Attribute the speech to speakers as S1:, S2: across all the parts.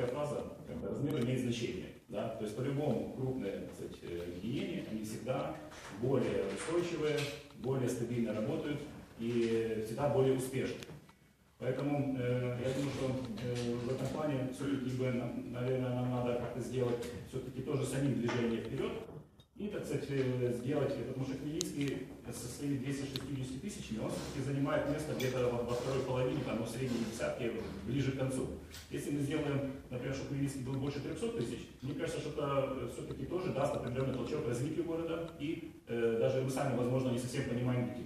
S1: такая фраза, как размер имеет значение. Да? То есть по-любому крупные сказать, э, гиене, они всегда более устойчивые, более стабильно работают и всегда более успешны. Поэтому э, я думаю, что э, в этом плане все-таки наверное, нам надо как-то сделать все-таки тоже самим движение вперед и, так сказать, сделать, потому что Хмельницкий со своими 260 тысячами, он все-таки занимает место где-то во, второй половине, там, в средней десятке, ближе к концу. Если мы сделаем, например, чтобы Хмельницкий был больше 300 тысяч, мне кажется, что это все-таки тоже даст определенный толчок развитию города, и э, даже мы сами, возможно, не совсем понимаем где.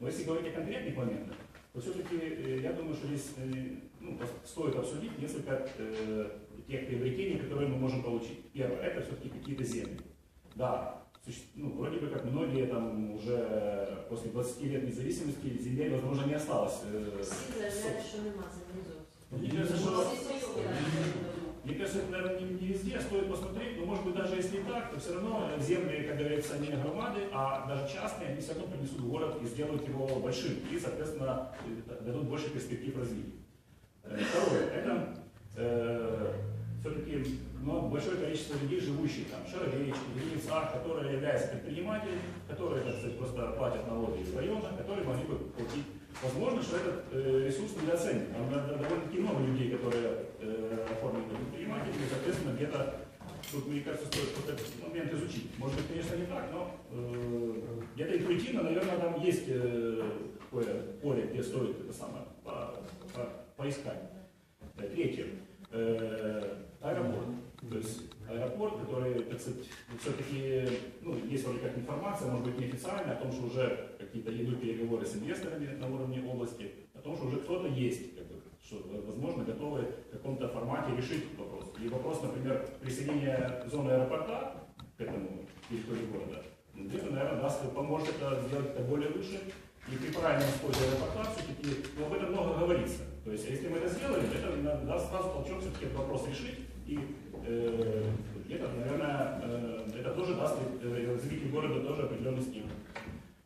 S1: Но если говорить о конкретных моментах, то все-таки э, я думаю, что здесь э, ну, стоит обсудить несколько э, тех приобретений, которые мы можем получить. Первое, это все-таки какие-то земли. Да, суще- ну, вроде бы как многие там уже после 20 лет независимости земель, возможно, не осталось. э,
S2: Всі заявляють, що нема землі зовсім.
S1: Мне кажется, что
S2: Всі сільські ради.
S1: мне кажется, это, наверное, не, не везде, стоит посмотреть, но, может быть, даже если и так, то все равно земли, как говорится, не громады, а даже частные, они все равно принесут в город и сделают его большим, и, соответственно, э, дадут больше перспектив развития. Э, Второе, это все-таки большое количество людей, живущих там, в Леницах, которые являются предпринимателями, которые, так сказать, просто платят налоги из района, которые могли бы получить. Возможно, что этот э, ресурс недооценен. Там довольно-таки много людей, которые э, оформлены предпринимателями, и, соответственно, где-то тут, мне кажется, стоит вот этот момент изучить. Может быть, конечно, не так, но э, где-то интуитивно, наверное, там есть такое поле, где стоит это самое по- по- поискать. Третье аэропорт. То есть аэропорт, который, так сказать, все-таки, ну, есть вроде как информация, может быть, неофициальная, о том, что уже какие-то идут переговоры с инвесторами на уровне области, о том, что уже кто-то есть, как бы, что, возможно, готовы в каком-то формате решить вопрос. И вопрос, например, присоединения зоны аэропорта к этому территории города, где-то, наверное, даст, поможет это сделать это более лучше. И при правильном использовании аэропорта все-таки, ну, об этом много говорится. То есть, если мы это сделали, это даст сразу толчок все-таки этот вопрос решить. И э, это, наверное, э, это тоже даст э, развитию города тоже определенный стимул.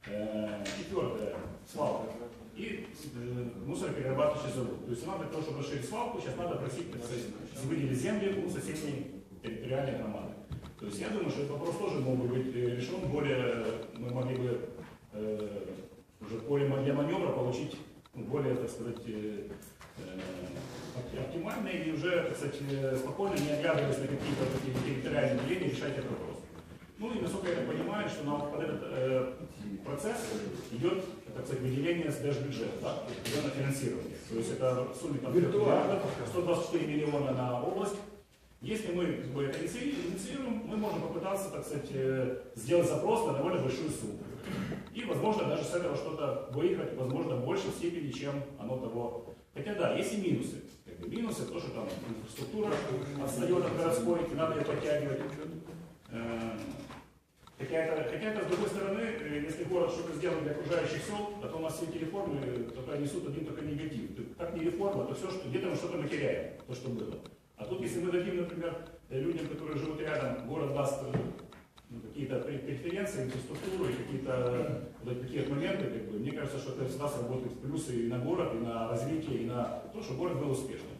S1: Э, четвертое. Свалка. И э, мусороперерабатывающий завод. То есть нам для того, чтобы расширить свалку, сейчас надо просить выделить земли у соседней территориальной громады. То есть я думаю, что этот вопрос тоже мог бы быть э, решен более, мы могли бы э, уже поле для маневра получить ну, более, так сказать, э, опти- оптимальные и уже, так сказать, спокойно, не оглядываясь на какие-то такие территориальные деления, решать этот вопрос. Ну и насколько я понимаю, что нам под этот э, процесс идет, так сказать, выделение с бюджета, да, на финансирование. То есть это в сумме там,
S3: Виртуально.
S1: 124 миллиона на область. Если мы как бы, это иници- инициируем, мы можем попытаться, так сказать, э, сделать запрос на довольно большую сумму. И, возможно, даже с этого что-то выиграть, возможно, в большей степени, чем оно того. Хотя да, есть и минусы. Как бы минусы, то, что там инфраструктура отстает от городской, и надо ее подтягивать. Э, Хотя это, хотя это, с другой стороны, э, если город что-то сделал для окружающих сел, то у нас все эти реформы только несут один только негатив. Как не реформа, то все, что где-то мы что-то мы теряем, то, что было. А тут, если мы дадим, например, э, людям, которые живут рядом, город даст э, ну, какие-то пре- преференции, инфраструктуру и какие-то вот такие моменты, как бы, мне кажется, что это всегда сработает в плюсы и на город, и на развитие, и на то, что город был успешным.